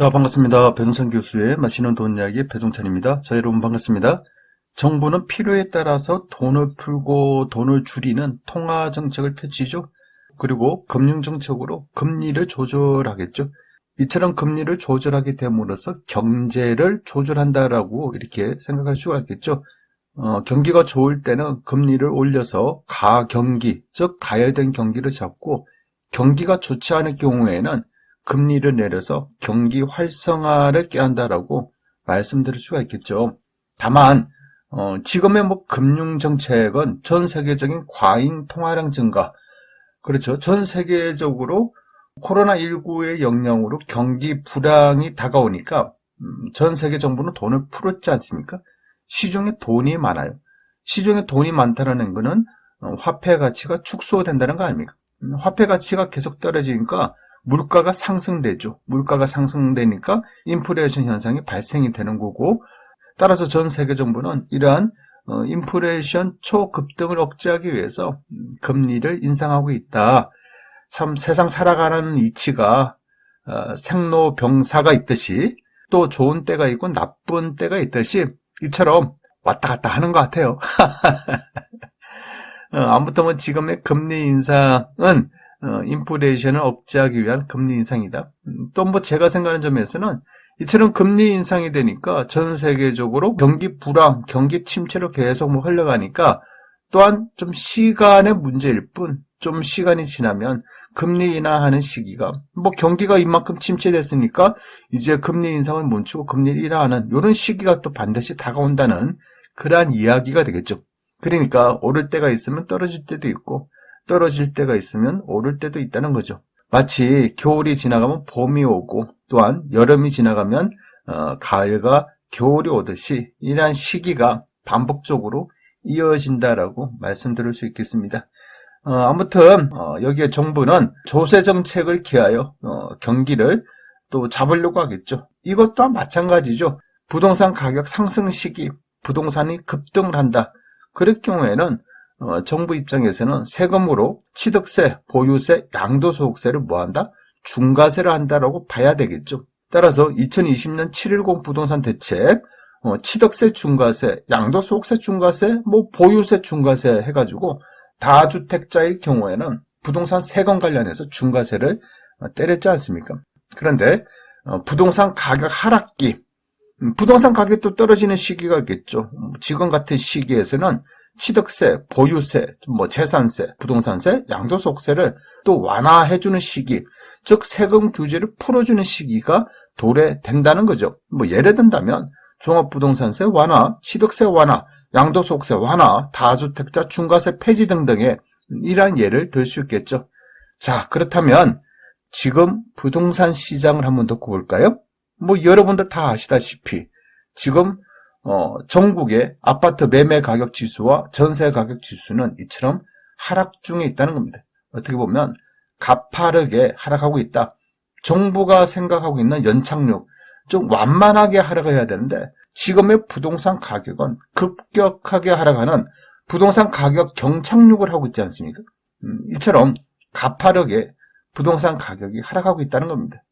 자, 반갑습니다. 배동찬 교수의 마시는 돈 이야기 배동찬입니다. 자, 여러분 반갑습니다. 정부는 필요에 따라서 돈을 풀고 돈을 줄이는 통화 정책을 펼치죠. 그리고 금융 정책으로 금리를 조절하겠죠. 이처럼 금리를 조절하게 됨으로써 경제를 조절한다라고 이렇게 생각할 수가 있겠죠. 어, 경기가 좋을 때는 금리를 올려서 가경기, 즉 가열된 경기를 잡고 경기가 좋지 않을 경우에는 금리를 내려서 경기 활성화를 꾀한다라고 말씀드릴 수가 있겠죠. 다만 어, 지금의 뭐 금융 정책은 전 세계적인 과잉 통화량 증가, 그렇죠. 전 세계적으로 코로나19의 영향으로 경기 불황이 다가오니까 음, 전 세계 정부는 돈을 풀었지 않습니까? 시중에 돈이 많아요. 시중에 돈이 많다는 것은 어, 화폐 가치가 축소된다는 거 아닙니까? 음, 화폐 가치가 계속 떨어지니까 물가가 상승되죠. 물가가 상승되니까 인플레이션 현상이 발생이 되는 거고 따라서 전 세계 정부는 이러한 어, 인플레이션 초급등을 억제하기 위해서 음, 금리를 인상하고 있다. 참 세상 살아가는 이치가 어, 생로병사가 있듯이 또 좋은 때가 있고 나쁜 때가 있듯이 이처럼 왔다 갔다 하는 것 같아요. 어, 아무튼 뭐 지금의 금리 인상은 어, 인플레이션을 억제하기 위한 금리 인상이다. 음, 또뭐 제가 생각하는 점에서는 이처럼 금리 인상이 되니까 전 세계적으로 경기 불황, 경기 침체로 계속 뭐 흘러가니까 또한 좀 시간의 문제일 뿐, 좀 시간이 지나면 금리 인하하는 시기가 뭐 경기가 이만큼 침체됐으니까 이제 금리 인상을 멈추고 금리 인하하는 이런 시기가 또 반드시 다가온다는 그러한 이야기가 되겠죠. 그러니까 오를 때가 있으면 떨어질 때도 있고 떨어질 때가 있으면 오를 때도 있다는 거죠. 마치 겨울이 지나가면 봄이 오고 또한 여름이 지나가면 어, 가을과 겨울이 오듯이 이러한 시기가 반복적으로 이어진다라고 말씀드릴 수 있겠습니다. 어, 아무튼 어, 여기에 정부는 조세 정책을 기하여 어, 경기를 또 잡으려고 하겠죠. 이것 또한 마찬가지죠. 부동산 가격 상승 시기 부동산이 급등을 한다. 그럴 경우에는 어, 정부 입장에서는 세금으로 취득세, 보유세, 양도소득세를 뭐한다? 중과세를 한다라고 봐야 되겠죠. 따라서 2020년 710 부동산 대책, 어, 취득세 중과세, 양도소득세 중과세, 뭐 보유세 중과세 해가지고 다주택자의 경우에는 부동산 세금 관련해서 중과세를 어, 때렸지 않습니까? 그런데 어, 부동산 가격 하락기, 음, 부동산 가격도 떨어지는 시기가 있겠죠. 음, 지금 같은 시기에서는 취득세, 보유세, 뭐 재산세, 부동산세, 양도소득세를 또 완화해주는 시기, 즉 세금 규제를 풀어주는 시기가 도래된다는 거죠. 뭐 예를 든다면 종합부동산세 완화, 취득세 완화, 양도소득세 완화, 다주택자 중과세 폐지 등등의 이러한 예를 들 수 있겠죠. 자, 그렇다면 지금 부동산 시장을 한번 듣고 볼까요? 뭐 여러분들 다 아시다시피 지금 어, 전국의 아파트 매매 가격 지수와 전세 가격 지수는 이처럼 하락 중에 있다는 겁니다. 어떻게 보면 가파르게 하락하고 있다. 정부가 생각하고 있는 연착륙, 좀 완만하게 하락을 해야 되는데 지금의 부동산 가격은 급격하게 하락하는 부동산 가격 경착륙을 하고 있지 않습니까? 음, 이처럼 가파르게 부동산 가격이 하락하고 있다는 겁니다.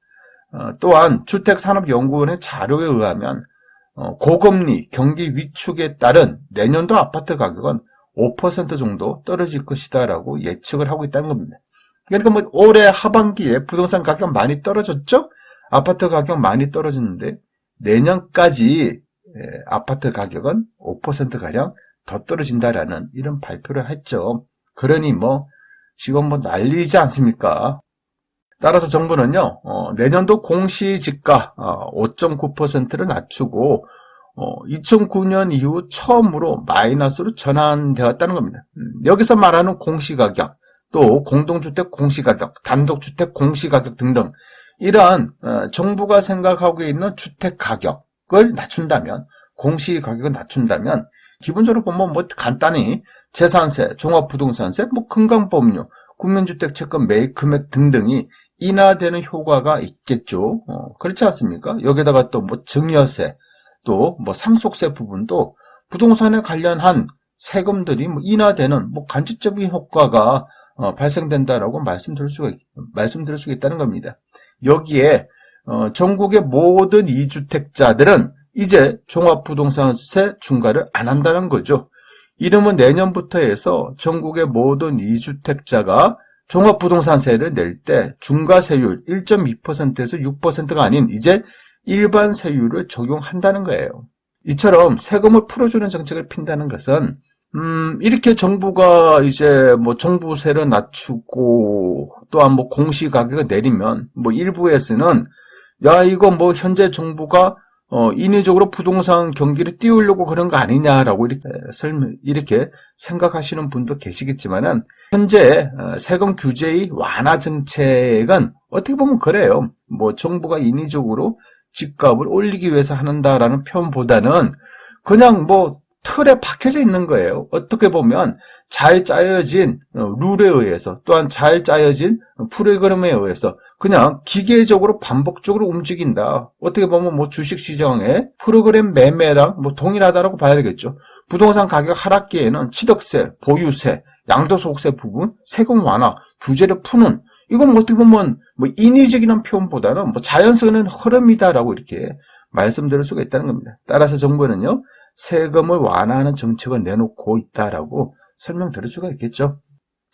어, 또한 주택산업연구원의 자료에 의하면 어, 고금리, 경기 위축에 따른 내년도 아파트 가격은 5% 정도 떨어질 것이다라고 예측을 하고 있다는 겁니다. 그러니까 뭐 올해 하반기에 부동산 가격 많이 떨어졌죠? 아파트 가격 많이 떨어졌는데 내년까지 아파트 가격은 5%가량 더 떨어진다라는 이런 발표를 했죠. 그러니 뭐 지금 뭐 난리지 않습니까? 따라서 정부는요, 어, 내년도 공시지가 어, 5.9%를 낮추고 어, 2009년 이후 처음으로 마이너스로 전환되었다는 겁니다. 음, 여기서 말하는 공시가격, 또 공동주택 공시가격, 단독주택 공시가격 등등 이러한 어, 정부가 생각하고 있는 주택 가격을 낮춘다면 공시가격을 낮춘다면 기본적으로 보면 뭐 간단히 재산세, 종합부동산세, 뭐 금강법률, 국민주택 채권 매입 금액 등등이 인하되는 효과가 있겠죠. 어, 그렇지 않습니까? 여기다가 또 뭐 증여세, 또 뭐 상속세 부분도 부동산에 관련한 세금들이 뭐 인하되는 뭐 간접적인 효과가 어, 발생된다라고 말씀드릴 수가 말씀드릴 수가 있다는 겁니다. 여기에 어, 전국의 모든 2주택자들은 이제 종합부동산세 중과를 안 한다는 거죠. 이름은 내년부터 해서 전국의 모든 2주택자가 종합부동산세를 낼 때 중과세율 1.2%에서 6%가 아닌 이제 일반 세율을 적용한다는 거예요. 이처럼 세금을 풀어주는 정책을 핀다는 것은 음, 이렇게 정부가 이제 뭐 정부세를 낮추고 또한 뭐 공시가격을 내리면 뭐 일부에서는 야 이거 뭐 현재 정부가 어, 인위적으로 부동산 경기를 띄우려고 그런 거 아니냐라고 이렇게 설명, 이렇게 생각하시는 분도 계시겠지만은, 현재 어, 세금 규제의 완화 정책은 어떻게 보면 그래요. 뭐 정부가 인위적으로 집값을 올리기 위해서 하는다라는 표현보다는 그냥 뭐 틀에 박혀져 있는 거예요. 어떻게 보면 잘 짜여진 어, 룰에 의해서 또한 잘 짜여진 프로그램에 의해서 그냥 기계적으로 반복적으로 움직인다. 어떻게 보면 뭐 주식시장의 프로그램 매매랑 뭐 동일하다라고 봐야 되겠죠. 부동산 가격 하락기에는 취득세, 보유세, 양도소득세 부분, 세금 완화, 규제를 푸는 이건 뭐 어떻게 보면 뭐 인위적인 표현보다는 뭐 자연스러운 흐름이다라고 이렇게 말씀드릴 수가 있다는 겁니다. 따라서 정부는요 세금을 완화하는 정책을 내놓고 있다라고 설명드릴 수가 있겠죠.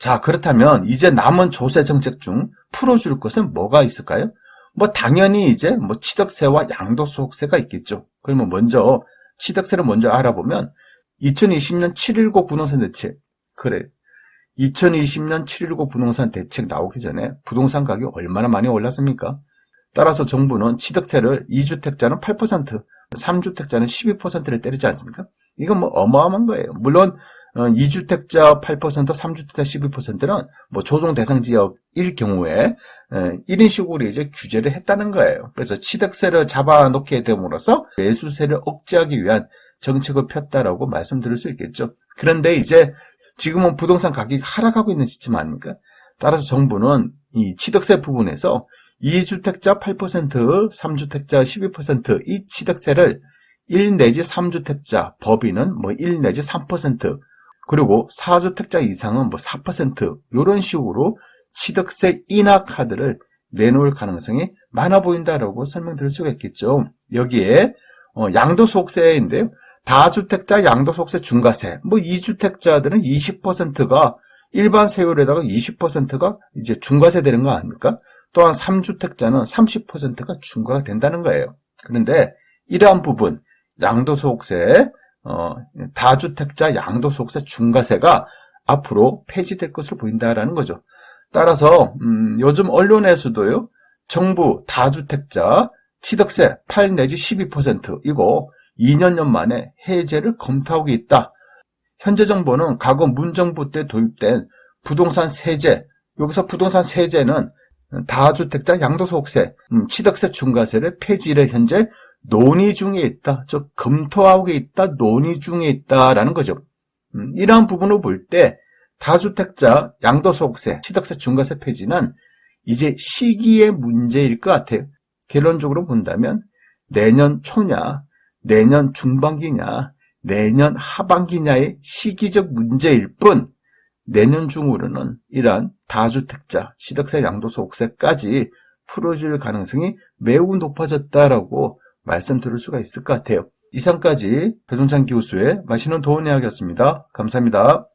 자, 그렇다면 이제 남은 조세 정책 중 풀어줄 것은 뭐가 있을까요? 뭐 당연히 이제 뭐 취득세와 양도소득세가 있겠죠. 그러면 먼저 취득세를 먼저 알아보면 2020년 7.19 부동산 대책 그래 2020년 7.19 부동산 대책 나오기 전에 부동산 가격이 얼마나 많이 올랐습니까? 따라서 정부는 취득세를 2주택자는 8%, 3주택자는 12%를 때리지 않습니까? 이건 뭐 어마어마한 거예요. 물론 2주택자 8%, 3주택자 12%는 뭐 조정 대상 지역일 경우에 1인식으로 이제 규제를 했다는 거예요. 그래서 취득세를 잡아놓게 됨으로써 매수세를 억제하기 위한 정책을 폈다라고 말씀드릴 수 있겠죠. 그런데 이제 지금은 부동산 가격이 하락하고 있는 시점 아닙니까? 따라서 정부는 이 취득세 부분에서 2주택자 8%, 3주택자 12%이 취득세를 1 내지 3주택자 법인은 뭐 1 내지 3% 그리고 4주택자 이상은 뭐 4% 이런 식으로 취득세 인하 카드를 내놓을 가능성이 많아 보인다라고 설명드릴 수가 있겠죠. 여기에 어, 양도소득세인데요. 다주택자 양도소득세 중과세, 뭐 2주택자들은 20%가 일반 세율에다가 20%가 이제 중과세 되는 거 아닙니까? 또한 3주택자는 30%가 중과가 된다는 거예요. 그런데 이러한 부분, 양도소득세, 어, 다주택자 양도소득세 중과세가 앞으로 폐지될 것으로 보인다라는 거죠. 따라서 음, 요즘 언론에서도요, 정부 다주택자 취득세 8 내지 12% 이거 2년여 만에 해제를 검토하고 있다. 현재 정부는 과거 문정부 때 도입된 부동산 세제, 여기서 부동산 세제는 다주택자 양도소득세, 음, 취득세 중과세를 폐지를 현재 논의 중에 있다. 즉 검토하고 있다. 논의 중에 있다라는 거죠. 음, 이러한 부분을 볼 때 다주택자 양도소득세, 취득세 중과세 폐지는 이제 시기의 문제일 것 같아요. 결론적으로 본다면 내년 초냐, 내년 중반기냐, 내년 하반기냐의 시기적 문제일 뿐 내년 중으로는 이러한 다주택자 취득세 양도소득세까지 풀어줄 가능성이 매우 높아졌다라고 말씀드릴 수가 있을 것 같아요. 이상까지 배종찬 교수의 맛있는 도움 이야기였습니다. 감사합니다.